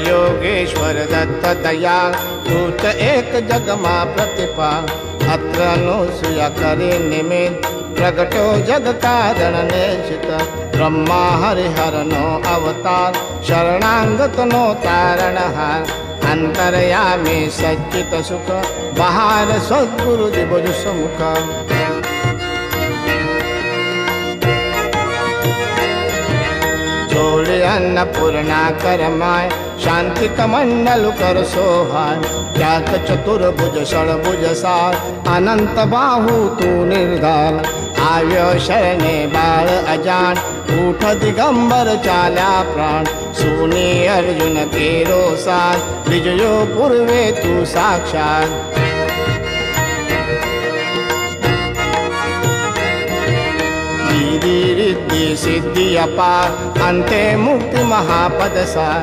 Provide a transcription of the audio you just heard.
योगेश्वर दत्त दया तूच एक जगमा प्रतिपा। अत्र अनुसूया करे निमित्त प्रगटो जग कारण नेशित। ब्रह्मा हरिहरनो अवतार शरणांगतनो तारणहार। अंतरयामी सच्चित सुख बहार सद्गुरु अन्नपूर्णा करमाय। शांति कमंडल कर सोहाय। त्याग चतुर्भुज षडभुज सार। अनंत बाहू तू निर्धार। आव्य शरणे बाळ अजान। उठ दिगंबर चाल्या प्राण। सुनी अर्जुन केरो साथ विजयो पूर्वे तू साक्षात। సిద్ధియప అంతే ముక్తి మహాపద సార్.